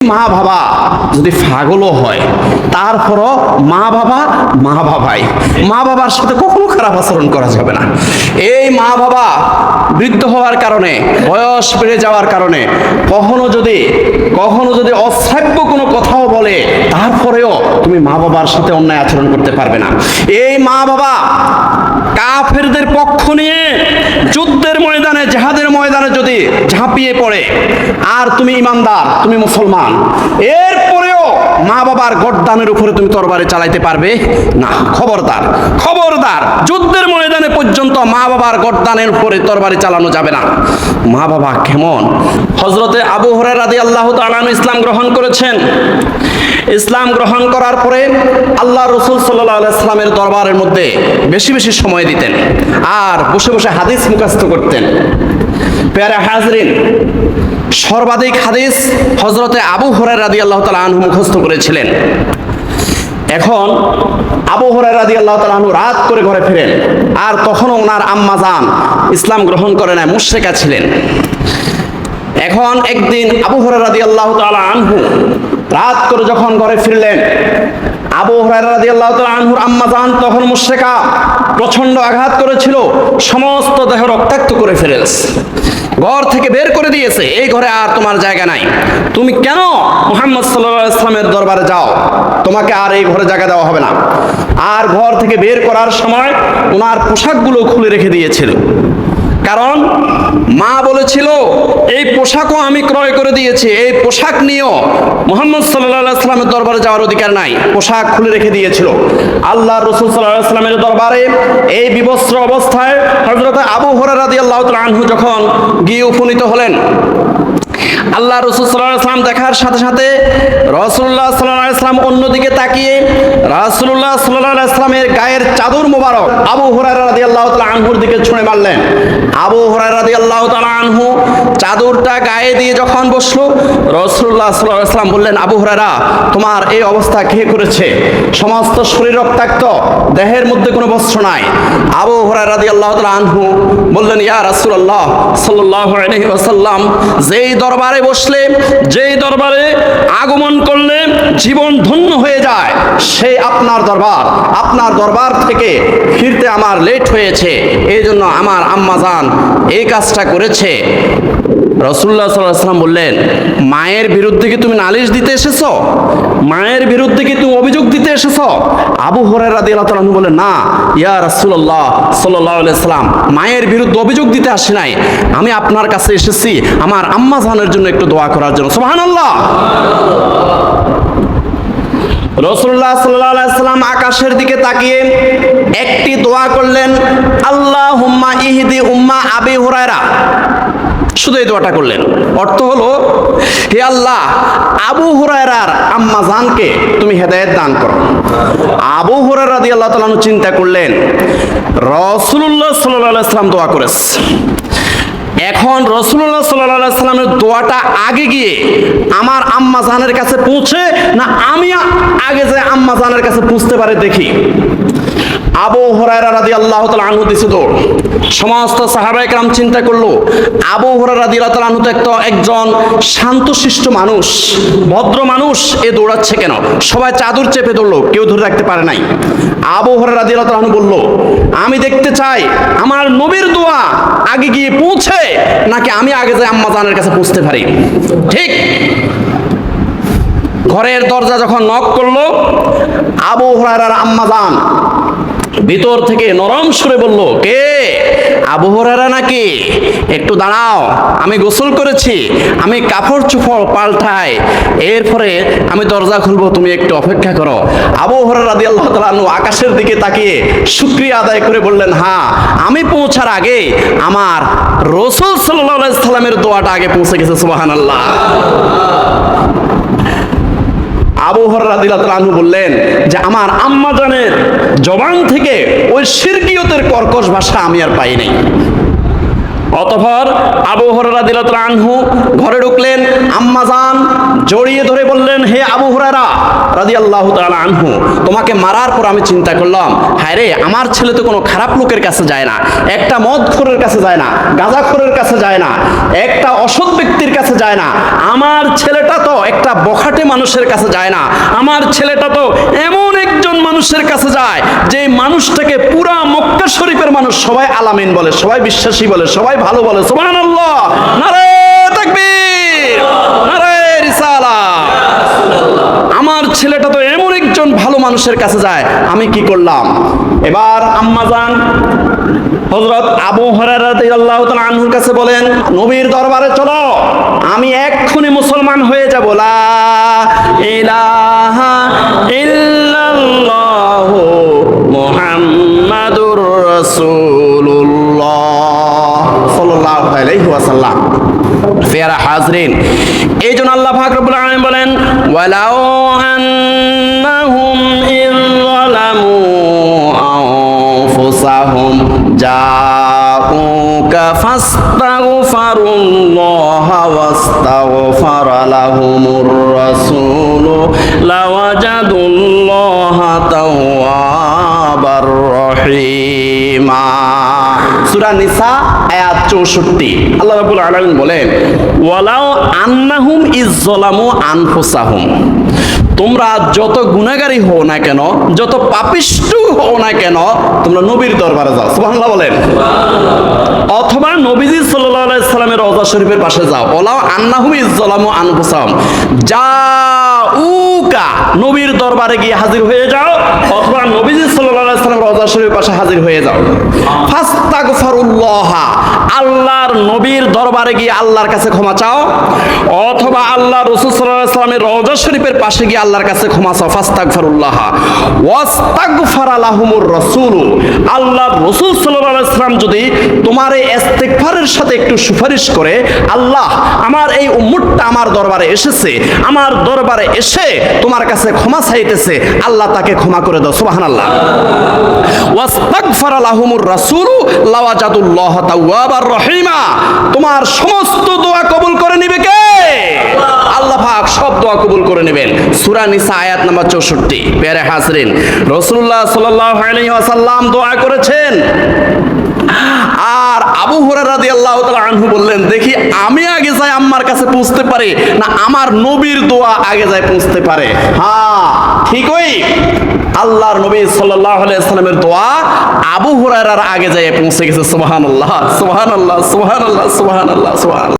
মা বাবা যদি ফাগলও হয়, তারপরও মা বাবা মা বাবাই মা বাবার সাথে কখনো খারাপ আচরণ করা যাবে না। এই মা বাবা বৃদ্ধ হওয়ার কারণে, বয়স বেড়ে যাওয়ার কারণে কখনো যদি কখনো যদি অশ্রাব্য কোনো কথাও বলে মা বাবার সাথে অন্যায় আচরণ করতে পারবে না। এই মা বাবা কাফেরদের পক্ষ নিয়ে যুদ্ধের ময়দানে, জাহাদের ময়দানে যদি ঝাঁপিয়ে পড়ে, আর তুমি ইমানদার, তুমি মুসলমান, এরপরেও মা বাবার গড্ডানের উপরে তুমি তরবারে চালাইতে পারবে না। খবরদার খবরদার, যুদ্ধের ময়দানে পর্যন্ত মা বাবার গড্ডানের উপরে তরবারি চালানো যাবে না। মা বাবা কেমন? হজরতে আবু হরে রাদি আল্লাহ তালান ইসলাম গ্রহণ করেছেন। ইসলাম গ্রহণ করার পরে আল্লাহ রসুল সাল্লাহ ইসলামের দরবারের মধ্যে বেশি বেশি সময় দিতেন আর বসে বসে হাদিস মুখাস্ত করতেন। প্যারা হাজরিন, সর্বাধিক হাদিস হজরতে আবু হরাই রাদি আল্লাহ তালা আনহু মুখস্থ করেছিলেন। এখন আবু হরাই রাদি আল্লাহ আনহু রাত করে ঘরে ফিরেন। আর তখনও ওনার আম্মা যান ইসলাম গ্রহণ করে নেয় মুশ্রেকা ছিলেন। এখন একদিন আবু হরাই রাদি আল্লাহ তালা আনহু রাত করে যখন ঘরে ফিরলেন, আবু হরাইরা আনহুর আম্মা জান তখন মুশরিকা প্রচণ্ড আঘাত করেছিল, সমস্ত দেহ রক্তাক্ত করে ফেলেছে ঘর থেকে বের করে দিয়েছে, এই ঘরে আর তোমার জায়গা নাই। তুমি কেন মোহাম্মদ আলাইহি ইসলামের দরবারে যাও? তোমাকে আর এই ঘরে জায়গা দেওয়া হবে না। আর ঘর থেকে বের করার সময় ওনার পোশাকগুলো খুলে রেখে দিয়েছিল। কারণ মা বলেছিল, এই পোশাকও আমি ক্রয় করে দিয়েছি, এই পোশাক নিয়েও মোহাম্মদ সাল্লাহ সাল্লামের দরবারে যাওয়ার অধিকার নাই। পোশাক খুলে রেখে দিয়েছিল। আল্লাহ রসুল সাল্লাহ দরবারে এই বিবস্ত্র অবস্থায় হজরত আবু হরারাদি আল্লাহ আনহু যখন গিয়ে উপনীত হলেন আল্লাহ রসুল সাল্লাহ দেখার সাথে সাথে রসুল্লাহ সাল্লাহ সাল্লাম অন্যদিকে তাকিয়ে রাসুল্লাহ সাল্লাহ সাল্লামের গায়ের চাদর মোবারক আবু হরাই রাদি আল্লাহ আনহুর দিকে ছুঁড়ে মারলেন। আবু হরাই রাদি আল্লাহ তালা আনহু চাদরটা গায়ে দিয়ে যখন বসল রসুল্লাহ সাল্লাম বললেন, আবু হরারা তোমার এই অবস্থা কে করেছে? সমস্ত শরীর রক্তাক্ত, দেহের মধ্যে কোনো বস্ত্র নাই। আবু হরাই দিয়ে আল্লাহ আনহু বললেন, ইয়া রাসুল্লাহ ওসাল্লাম যেই দরবারে বসলে, যেই দরবারে আগমন করলে জীবন ধন্য হয়ে যায়, সেই আপনার দরবার আপনার দরবার থেকে ফিরতে আমার লেট হয়েছে এই জন্য আমার আম্মা জান এই কাজটা করেছে। রসুল্লাহ সাল্লাম বললেন, মায়ের বিরুদ্ধে কি তুমি নালিশ দিতে এসেছ? মায়ের বিরুদ্ধে কি তুমি অভিযোগ দিতে এসেছ? আবু হরের রাদি আল্লাহ তালু বলে না, ইয়া রসুল্লাহ সাল্লাহ সাল্লাম মায়ের বিরুদ্ধে অভিযোগ দিতে আসি নাই। আমি আপনার কাছে এসেছি, আমার আম্মা জানের জন্য একটু দোয়া করার জন্য। সোহান আল্লাহ রসুল্লাহ সাল্লাম আকাশের দিকে তাকিয়ে একটি দোয়া করলেন আল্লাহ হুম্মা ইহিদি উম্মা আবি হুরায়রা। শুধু এই দোয়াটা করলেন। অর্থ হলো, হে আল্লাহ, আবু হুরায়রার আম্মা জানকে তুমি হেদায়েত দান করো। আবু হুরায়রা দিয়ে আল্লাহ তাআলা চিন্তা করলেন রসুল্লাহ সাল্লাল্লাহু আলাইহি সাল্লাম দোয়া করেছে। এখন রসুল্লাহ সাল্লাহ সাল্লামের দোয়াটা আগে গিয়ে আমার আম্মা জানের কাছে পৌঁছে, না আমি আগে যে আম্মা জানের কাছে পৌঁছতে পারে দেখি? আবু হরাইরা রাদি আল্লাহ তালা আনহু দিছে দৌড় সমস্ত সাহাবা একরাম চিন্তা করল, আবু হরাইরা রাদি আল্লাহ তালা আনহু তো একজন শান্তশিষ্ট মানুষ, ভদ্র মানুষ, এ দৌড়াচ্ছে কেন? সবাই চাদর চেপে ধরলো, কেউ ধরে রাখতে পারে নাই। আবু হরাইরা রাদি আল্লাহ তালা বলল, আমি দেখতে চাই, আমার নবীর দোয়া আগে গিয়ে পৌঁছে, নাকি আমি আগে যে আম্মা জানের কাছে পৌঁছতে পারি? ঠিক। ঘরের দরজা যখন নক করল, আবু হরাইরার আম্মা জান ভিতর থেকে নরম সুরে বলল, কে? আবু হরারা নাকি? একটু দাঁড়াও, আমি গোসল করেছি, আমি কাপড় চোপড় পাল্টাই, এরপরে আমি দরজা খুলবো, তুমি একটু অপেক্ষা করো। আবু হরার রাদি আল্লাহ তালু আকাশের দিকে তাকিয়ে শুক্রিয়া আদায় করে বললেন হ্যাঁ আমি পৌঁছার আগে আমার রসুল সাল্লাহ সাল্লামের দোয়াটা আগে পৌঁছে গেছে সুবাহান আল্লাহ আবু হরাদিলাতু বললেন যে, আমার আম্মাজানের জবান থেকে ওই শিরকিয়তের কর্কশ ভাষা আমি আর পাই নাই। অতঃপর আবু হরারা দিল আনহু ঘরে ঢুকলেন। আম্মাজান জড়িয়ে ধরে বললেন, হে আবু হরারা রাদি আল্লাহ আনহু, তোমাকে মারার পর আমি চিন্তা করলাম, হায় রে, আমার ছেলে তো কোনো খারাপ লোকের কাছে যায় না, একটা মদ খোরের কাছে যায় না গাঁজা খোরের কাছে যায় না, একটা অসৎ ব্যক্তির কাছে যায় না, আমার ছেলেটা তো একটা বখাটে মানুষের কাছে যায় না, আমার ছেলেটা তো এমন একজন মানুষের কাছে যায়, যে মানুষটাকে পুরা মক্কা মানুষ সবাই আলামিন বলে, সবাই বিশ্বাসী বলে, সবাই ভালো বলে। রিসালাত আমার ছেলেটা তো এমন একজন ভালো মানুষের কাছে যায়, আমি কি করলাম? এবার আম্মাজান হজরত আবু তাআলা আনহুর কাছে বলেন, নবীর দরবারে চলো, আমি এক্ষুনি মুসলমান হয়ে যাব, লা ইলাহা আলামিন বলেন ওয়ালাউ আন্নাহুম ইয যালামু আনফুসাহুম জাউকা ফাস্তাগফারুল্লাহা ওয়াস্তাগফারা লাহুমুর রাসূল লাওয়াজাদুল্লাহা তাওয়াবার রহিমা সূরা নিসা আয়াত 64 আল্লাহ রাব্বুল আলামিন বলেন ওয়ালাউ আন্নাহুম ইজ্জলামু আনফুসাহুম। তোমরা যত গুনাহগারী হও না কেন যত পাপিষ্ঠ হও না কেন তোমরা নবীর দরবারে যাও। সুবহানাল্লাহ বলেন। অথবা নবীজি সাল্লাল্লাহু আলাইহি সাল্লামের রওজা শরীফের পাশে যাও। ওলাও আন্নাহুম ইজ্জলামু আনফুসাহুম। জাউকা নবীর দরবারে গিয়ে হাজির হয়ে যাও, অথবা নবীজি শরীফের পাশে হাজির হয়ে যাও। আল্লাহর নবীর দরবারে গিয়ে আল্লাহর কাছে ক্ষমা চাও, অথবা আল্লাহ রসুল সাল্লামের রওজা শরীফের পাশে গিয়ে আল্লাহর কাছে ক্ষমা চাও। রাসূল আল্লাহ রসুল সাল্লাম যদি তোমার এই ইস্তেগফারের সাথে একটু সুপারিশ করে, আল্লাহ, আমার এই উম্মতটা আমার দরবারে এসেছে, আমার দরবারে এসে তোমার কাছে ক্ষমা চাইতেছে, আল্লাহ তাকে ক্ষমা করে দাও, সুবহানাল্লাহ। ওয়াস্তাগফারা লাহুমুর রাসূল, লাওয়াজাদুল্লাহ তাওয়াবার রহিমা। তোমার সমস্ত দোয়া কবুল করে নিবে কে? আল্লাহ পাক সব দোয়া কবুল করে নেবেন। সূরা নিসা আয়াত নাম্বার 64 পেয়ারে হাজরিন। রাসূলুল্লাহ সাল্লাল্লাহু আলাইহি ওয়াসাল্লাম দোয়া করেছেন। আনহু বললেন, দেখি আমি আগে যাই আম্মার কাছে পৌঁছতে পারে না আমার নবীর দোয়া আগে যায় পৌঁছতে পারে? হ্যাঁ ঠিকই। আল্লাহর নবী সাল্লামের দোয়া আবু হুরায়রার আগে যায় পৌঁছে গেছে।